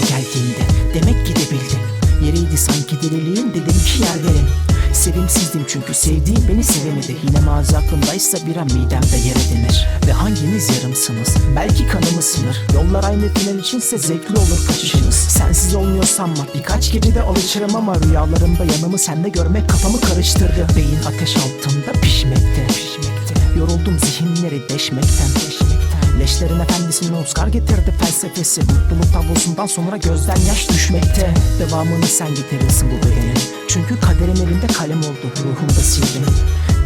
geldiğinde. Demek gidebildim Yeriydi sanki deliliğin dedim ki yer verin. Sevimsizdim çünkü sevdiğim beni sevemedi. Yine mazi aklımdaysa bir an midemde yer edinir Ve hanginiz yarımsınız? Belki kanımı sınır Yollar aynı final içinse zevkli olur kaçışınız. Sensiz olmuyor sanma birkaç gecede alışırım ama Rüyalarımda yanımı sende görmek kafamı karıştırdı. Beyin ateş altında efendisinin Oscar getirdi felsefesi. Mutluluk tablosundan sonra gözden yaş düşmekte. Devamını sen getirirsin bu bedenin Çünkü kaderin elinde kalem oldu ruhumda sildim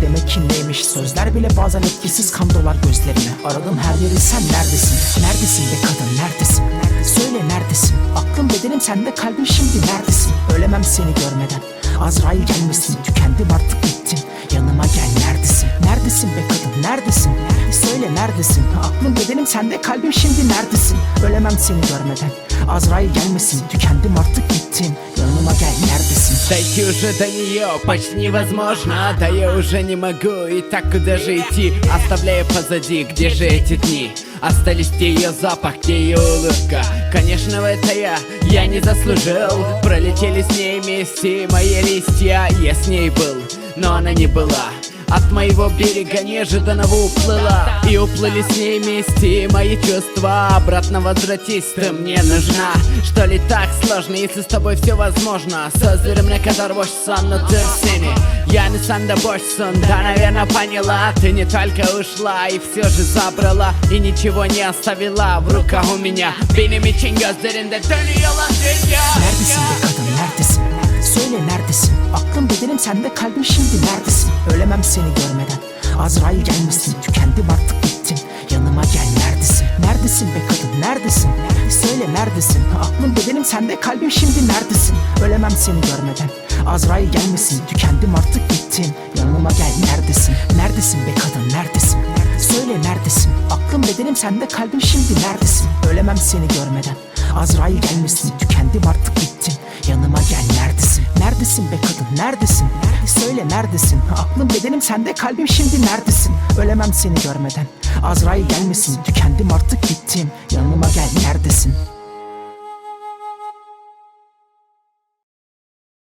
Demek ki neymiş sözler bile bazen etkisiz kan dolar gözlerime Aradım her yeri sen neredesin? Neredesin be kadın neredesin? Söyle neredesin? Aklım bedenim sende kalbim şimdi neredesin? Ölemem seni görmeden. Azrail gelmesin tükendim artık bittim Yanıma gel neredesin? Neredesin be kadın neredesin? Söyle neredesin? Aklım bedenim sende kalbim şimdi neredesin? Ölemem seni görmeden. Azrail gelmesin tükendim artık bittim Yanıma gel neredesin? Дойти уже до нее почти невозможно. Да я уже не могу и так куда же идти? Оставляя позади, где же эти дни? Остались где ее запах, где ее улыбка. Конечно, это я, я не заслужил. Пролетели с ней вместе мои листья Я с ней был, но она не была. От моего берега неожиданно уплыла. И уплыли с ней вместе мои чувства. Обратно возвратись, ты мне нужна. Что ли так сложно, если с тобой все возможно? Sözlerim ne kadar boşsa anlatır seni Yani sen de boşsun, да, наверное, поняла. Ты не только ушла и все же забрала. И ничего не оставила в руках у меня. Benim için gözlerinde dönüyor lan dünya Neredesin be kadın neredesin Söyle neredesin Aklım bedenim sende kalbim şimdi neredesin? Ölemem seni görmeden. Azrail gelmesin tükendim artık bittim Yanıma gel neredesin? Neredesin be kadın neredesin? Söyle neredesin? Aklım bedenim sende kalbim şimdi neredesin? Ölemem seni görmeden. Azrail gelmesin tükendim artık bittim Yanıma gel neredesin? Neredesin be kadın neredesin? Söyle neredesin? Aklım bedenim sende kalbim şimdi neredesin? Ölemem seni görmeden. Azrail gelmesin tükendim artık bittim Yanıma gel neredesin? Neredesin be kadın neredesin Söyle neredesin? Aklım bedenim sende kalbim şimdi neredesin? Ölemem seni görmeden. Azrail gelmesin tükendim artık bittim Yanıma gel neredesin